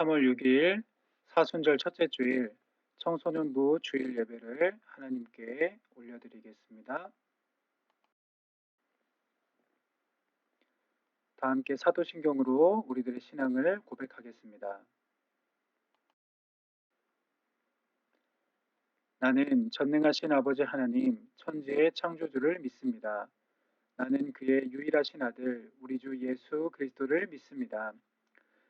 3월 6일 사순절 첫째 주일 청소년부 주일 예배를 하나님께 올려드리겠습니다. 다 함께 사도신경으로 우리들의 신앙을 고백하겠습니다. 나는 전능하신 아버지 하나님, 천지의 창조주를 믿습니다. 나는 그의 유일하신 아들, 우리 주 예수 그리스도를 믿습니다.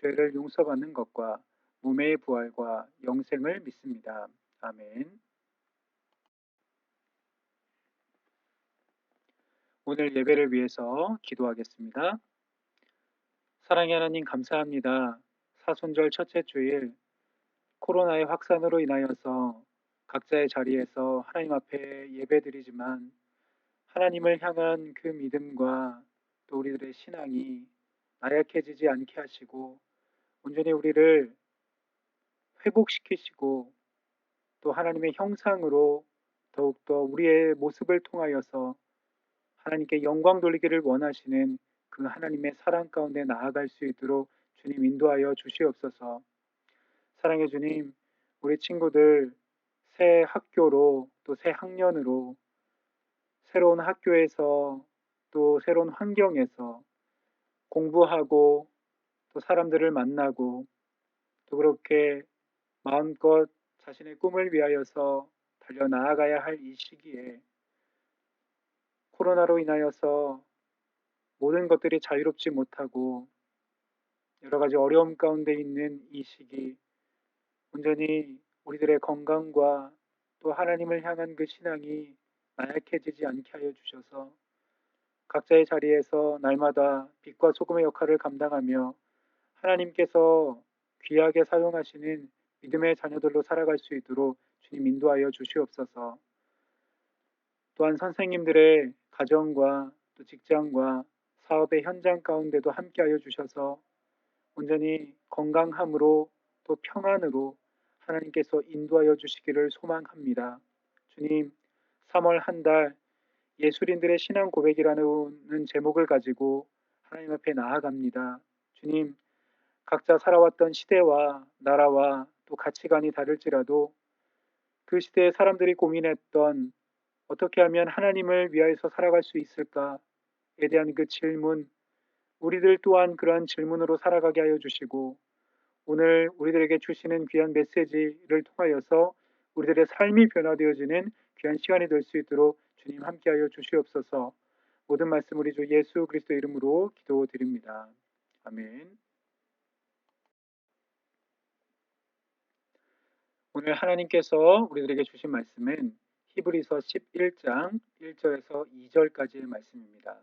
죄를 용서받는 것과 몸의 부활과 영생을 믿습니다. 아멘. 오늘 예배를 위해서 기도하겠습니다. 사랑의 하나님 감사합니다. 사순절 첫째 주일 코로나의 확산으로 인하여서 각자의 자리에서 하나님 앞에 예배드리지만 하나님을 향한 그 믿음과 또 우리들의 신앙이 나약해지지 않게 하시고 온전히 우리를 회복시키시고 또 하나님의 형상으로 더욱더 우리의 모습을 통하여서 하나님께 영광 돌리기를 원하시는 그 하나님의 사랑 가운데 나아갈 수 있도록 주님 인도하여 주시옵소서. 사랑해 주님, 우리 친구들 새 학교로 또 새 학년으로 새로운 학교에서 또 새로운 환경에서 공부하고 또 사람들을 만나고 또 그렇게 마음껏 자신의 꿈을 위하여서 달려 나아가야 할 이 시기에 코로나로 인하여서 모든 것들이 자유롭지 못하고 여러 가지 어려움 가운데 있는 이 시기 온전히 우리들의 건강과 또 하나님을 향한 그 신앙이 나약해지지 않게 하여 주셔서 각자의 자리에서 날마다 빛과 소금의 역할을 감당하며 하나님께서 귀하게 사용하시는 믿음의 자녀들로 살아갈 수 있도록 주님 인도하여 주시옵소서. 또한 선생님들의 가정과 또 직장과 사업의 현장 가운데도 함께하여 주셔서 온전히 건강함으로 또 평안으로 하나님께서 인도하여 주시기를 소망합니다. 주님, 3월 한 달 예술인들의 신앙 고백이라는 제목을 가지고 하나님 앞에 나아갑니다. 주님, 각자 살아왔던 시대와 나라와 또 가치관이 다를지라도 그 시대의 사람들이 고민했던 어떻게 하면 하나님을 위하여서 살아갈 수 있을까에 대한 그 질문, 우리들 또한 그러한 질문으로 살아가게 하여 주시고 오늘 우리들에게 주시는 귀한 메시지를 통하여서 우리들의 삶이 변화되어지는 귀한 시간이 될 수 있도록 주님 함께하여 주시옵소서. 모든 말씀 우리 주 예수 그리스도 이름으로 기도드립니다. 아멘. 오늘 하나님께서 우리들에게 주신 말씀은 히브리서 11장 1절에서 2절까지의 말씀입니다.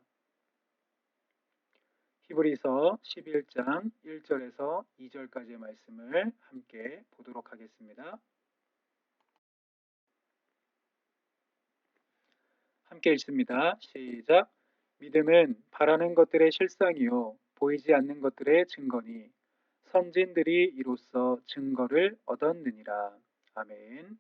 히브리서 11장 1절에서 2절까지의 말씀을 함께 보도록 하겠습니다. 함께 읽습니다. 시작. 믿음은 바라는 것들의 실상이요 보이지 않는 것들의 증거니 선진들이 이로써 증거를 얻었느니라. 아멘.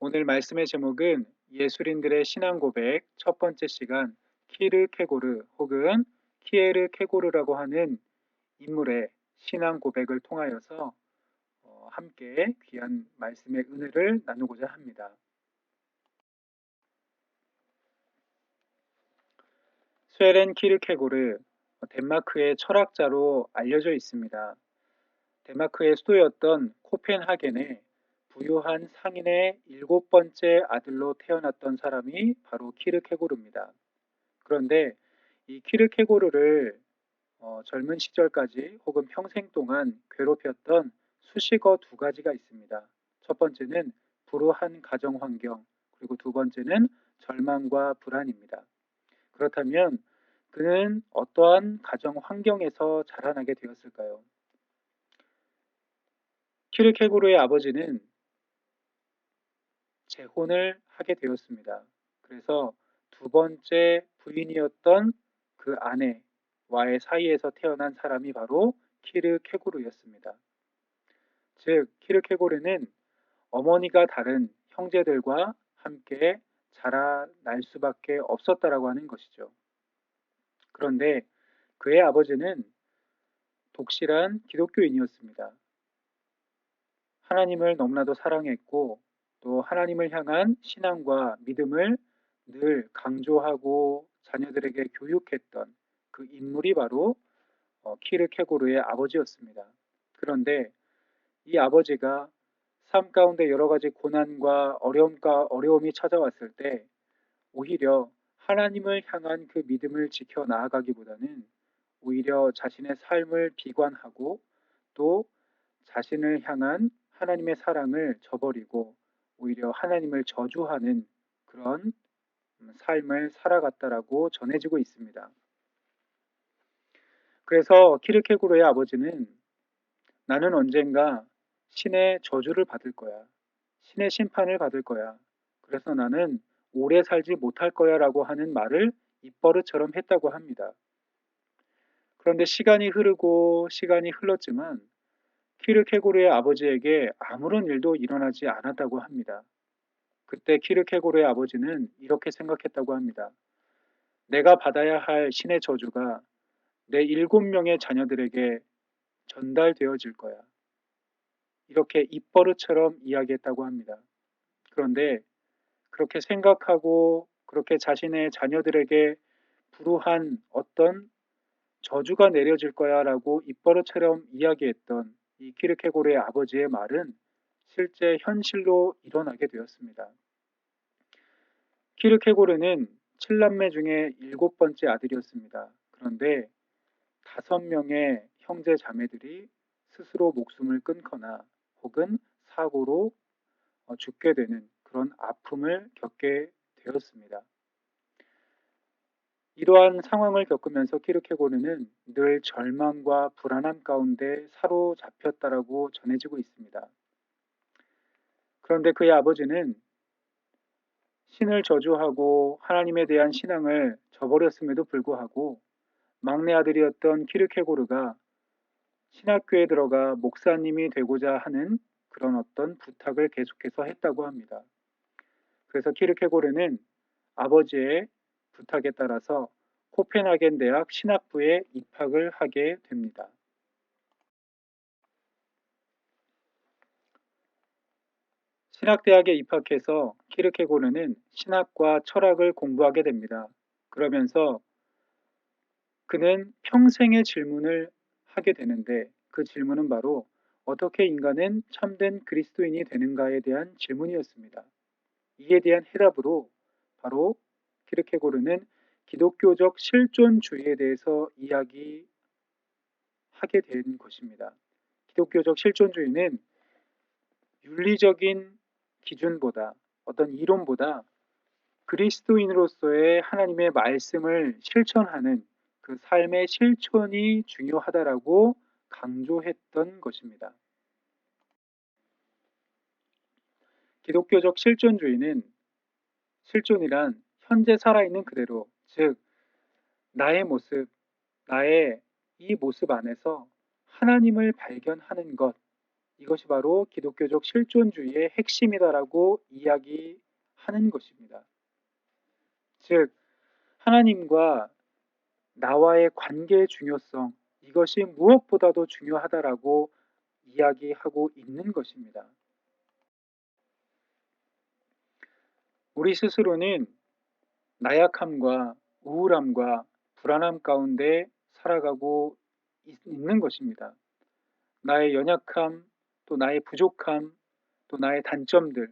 오늘 말씀의 제목은 예술인들의 신앙 고백 첫 번째 시간 키르 케고르 혹은 키에르 케고르라고 하는 인물의 신앙 고백을 통하여서 어, 함께 귀한 말씀의 은혜를 나누고자 합니다. 스웨렌 키르케고르 덴마크의 철학자로 알려져 있습니다. 덴마크의 수도였던 코펜하겐에 부유한 상인의 일곱 번째 아들로 태어났던 사람이 바로 키르케고르입니다. 그런데 이 키르케고르를 어, 젊은 시절까지 혹은 평생 동안 괴롭혔던 수식어 두 가지가 있습니다. 첫 번째는 불우한 가정 환경, 그리고 두 번째는 절망과 불안입니다. 그렇다면 그는 어떠한 가정 환경에서 자라나게 되었을까요? 키르케고르의 아버지는 재혼을 하게 되었습니다. 그래서 두 번째 부인이었던 그 아내와의 사이에서 태어난 사람이 바로 키르케고르였습니다. 즉, 키르케고르는 어머니가 다른 형제들과 함께 자라날 수밖에 없었다라고 하는 것이죠. 그런데 그의 아버지는 독실한 기독교인이었습니다. 하나님을 너무나도 사랑했고 또 하나님을 향한 신앙과 믿음을 늘 강조하고 자녀들에게 교육했던 그 인물이 바로 어, 키르케고르의 아버지였습니다. 그런데 이 아버지가 삶 가운데 여러 가지 고난과 어려움과 어려움이 찾아왔을 때 오히려 하나님을 향한 그 믿음을 지켜 나아가기보다는 오히려 자신의 삶을 비관하고 또 자신을 향한 하나님의 사랑을 저버리고 오히려 하나님을 저주하는 그런 삶을 살아갔다라고 전해지고 있습니다. 그래서 키르케고르의 아버지는 나는 언젠가 신의 저주를 받을 거야. 신의 심판을 받을 거야. 그래서 나는 오래 살지 못할 거야 라고 하는 말을 입버릇처럼 했다고 합니다. 그런데 시간이 흐르고 시간이 흘렀지만 키르케고르의 아버지에게 아무런 일도 일어나지 않았다고 합니다. 그때 키르케고르의 아버지는 이렇게 생각했다고 합니다. 내가 받아야 할 신의 저주가 내 일곱 명의 자녀들에게 전달되어질 거야. 이렇게 입버릇처럼 이야기했다고 합니다. 그런데 그렇게 생각하고 그렇게 자신의 자녀들에게 불우한 어떤 저주가 내려질 거야 라고 입버릇처럼 이야기했던 이 키르케고르의 아버지의 말은 실제 현실로 일어나게 되었습니다. 키르케고르는 7남매 중에 일곱 번째 아들이었습니다. 그런데 다섯 명의 형제 자매들이 스스로 목숨을 끊거나 혹은 사고로 어, 죽게 되는 그런 아픔을 겪게 되었습니다. 이러한 상황을 겪으면서 키르케고르는 늘 절망과 불안함 가운데 사로잡혔다라고 전해지고 있습니다. 그런데 그의 아버지는 신을 저주하고 하나님에 대한 신앙을 저버렸음에도 불구하고 막내 아들이었던 키르케고르가 신학교에 들어가 목사님이 되고자 하는 그런 어떤 부탁을 계속해서 했다고 합니다. 그래서 키르케고르는 아버지의 부탁에 따라서 코펜하겐 대학 신학부에 입학을 하게 됩니다. 신학대학에 입학해서 키르케고르는 신학과 철학을 공부하게 됩니다. 그러면서 그는 평생의 질문을 하게 되는데 그 질문은 바로 어떻게 인간은 참된 그리스도인이 되는가에 대한 질문이었습니다. 이에 대한 해답으로 바로 키르케고르는 기독교적 실존주의에 대해서 이야기하게 된 것입니다. 기독교적 실존주의는 윤리적인 기준보다 어떤 이론보다 그리스도인으로서의 하나님의 말씀을 실천하는 그 삶의 실천이 중요하다라고 강조했던 것입니다. 기독교적 실존주의는 실존이란 현재 살아있는 그대로, 즉, 나의 모습, 나의 이 모습 안에서 하나님을 발견하는 것, 이것이 바로 기독교적 실존주의의 핵심이다라고 이야기하는 것입니다. 즉, 하나님과 나와의 관계의 중요성, 이것이 무엇보다도 중요하다라고 이야기하고 있는 것입니다. 우리 스스로는 나약함과 우울함과 불안함 가운데 살아가고 있는 것입니다. 나의 연약함, 또 나의 부족함, 또 나의 단점들,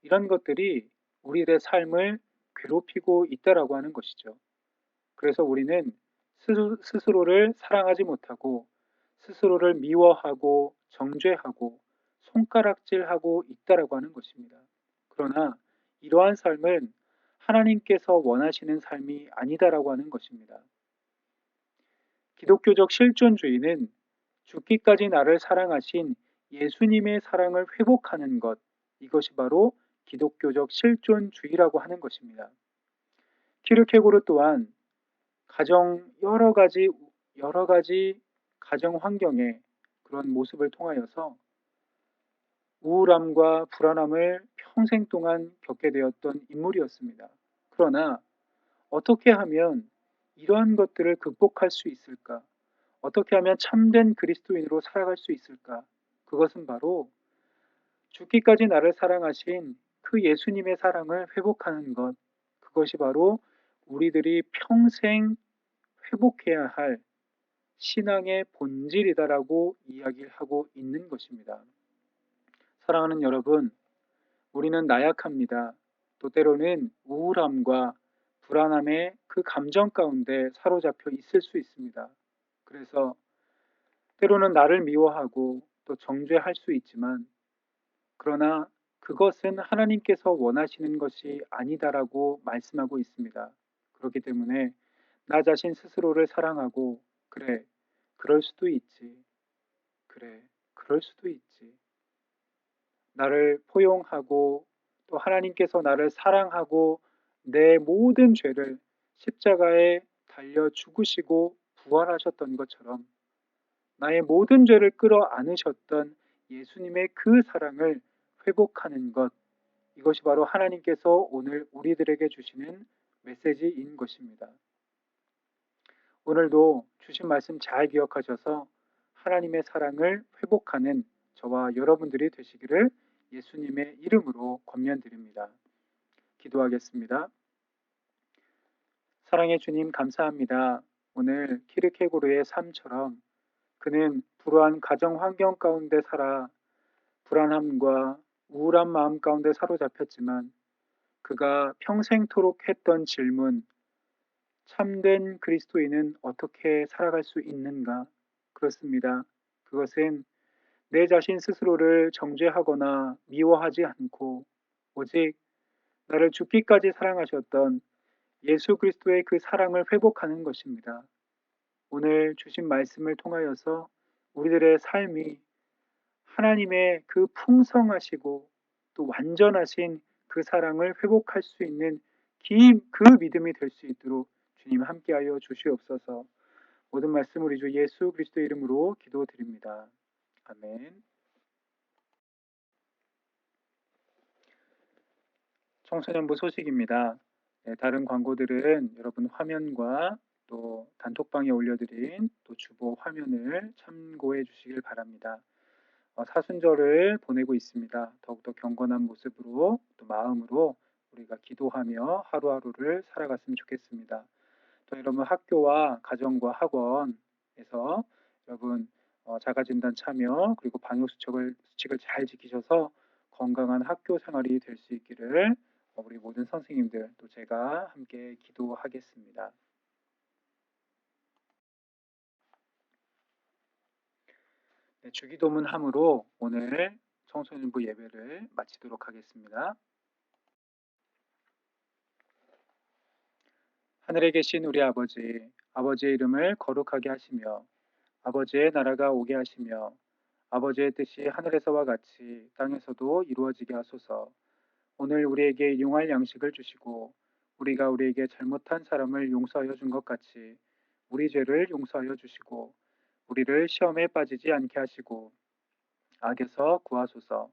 이런 것들이 우리의 삶을 괴롭히고 있다라고 하는 것이죠. 그래서 우리는 스스로를 사랑하지 못하고 스스로를 미워하고 정죄하고 손가락질하고 있다라고 하는 것입니다. 그러나 이러한 삶은 하나님께서 원하시는 삶이 아니다라고 하는 것입니다. 기독교적 실존주의는 죽기까지 나를 사랑하신 예수님의 사랑을 회복하는 것, 이것이 바로 기독교적 실존주의라고 하는 것입니다. 키르케고르 또한 가정 여러 가지 여러 가지 가정 환경에 그런 모습을 통하여서 우울함과 불안함을 평생 동안 겪게 되었던 인물이었습니다. 그러나 어떻게 하면 이러한 것들을 극복할 수 있을까? 어떻게 하면 참된 그리스도인으로 살아갈 수 있을까? 그것은 바로 죽기까지 나를 사랑하신 그 예수님의 사랑을 회복하는 것. 그것이 바로 우리들이 평생 회복해야 할 신앙의 본질이다라고 이야기를 하고 있는 것입니다. 사랑하는 여러분, 우리는 나약합니다. 또 때로는 우울함과 불안함의 그 감정 가운데 사로잡혀 있을 수 있습니다. 그래서 때로는 나를 미워하고 또 정죄할 수 있지만 그러나 그것은 하나님께서 원하시는 것이 아니다라고 말씀하고 있습니다. 그렇기 때문에 나 자신 스스로를 사랑하고 그래 그럴 수도 있지. 그래 그럴 수도 있지. 나를 포용하고 또 하나님께서 나를 사랑하고 내 모든 죄를 십자가에 달려 죽으시고 부활하셨던 것처럼 나의 모든 죄를 끌어 안으셨던 예수님의 그 사랑을 회복하는 것 이것이 바로 하나님께서 오늘 우리들에게 주시는 메시지인 것입니다. 오늘도 주신 말씀 잘 기억하셔서 하나님의 사랑을 회복하는 저와 여러분들이 되시기를 예수님의 이름으로 권면드립니다. 기도하겠습니다. 사랑의 주님 감사합니다. 오늘 키르케고르의 삶처럼 그는 불우한 가정 환경 가운데 살아 불안함과 우울한 마음 가운데 사로잡혔지만 그가 평생토록 했던 질문 참된 그리스도인은 어떻게 살아갈 수 있는가? 그렇습니다. 그것은 내 자신 스스로를 정죄하거나 미워하지 않고 오직 나를 죽기까지 사랑하셨던 예수 그리스도의 그 사랑을 회복하는 것입니다. 오늘 주신 말씀을 통하여서 우리들의 삶이 하나님의 그 풍성하시고 또 완전하신 그 사랑을 회복할 수 있는 긴그 믿음이 될 수 있도록 주님 함께하여 주시옵소서. 모든 말씀 우리 주 예수 그리스도 이름으로 기도드립니다. 아멘. 청소년부 소식입니다. 네, 다른 광고들은 여러분 화면과 또 단톡방에 올려드린 또 주보 화면을 참고해 주시길 바랍니다. 어, 사순절을 보내고 있습니다. 더욱더 경건한 모습으로 또 마음으로 우리가 기도하며 하루하루를 살아갔으면 좋겠습니다. 또 여러분 학교와 가정과 학원에서 여러분 어, 자가진단 참여 그리고 방역 수칙을 수칙을 잘 지키셔서 건강한 학교 생활이 될 수 있기를 우리 모든 선생님들 또 제가 함께 기도하겠습니다. 네, 주기도문 함으로 오늘 청소년부 예배를 마치도록 하겠습니다. 하늘에 계신 우리 아버지, 아버지의 이름을 거룩하게 하시며 아버지의 나라가 오게 하시며 아버지의 뜻이 하늘에서와 같이 땅에서도 이루어지게 하소서. 오늘 우리에게 용할 양식을 주시고 우리가 우리에게 잘못한 사람을 용서하여 준 것 같이 우리 죄를 용서하여 주시고 우리를 시험에 빠지지 않게 하시고 악에서 구하소서.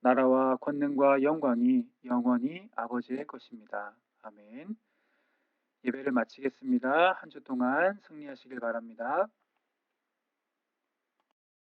나라와 권능과 영광이 영원히 아버지의 것입니다. 아멘. 예배를 마치겠습니다. 한 주 동안 승리하시길 바랍니다.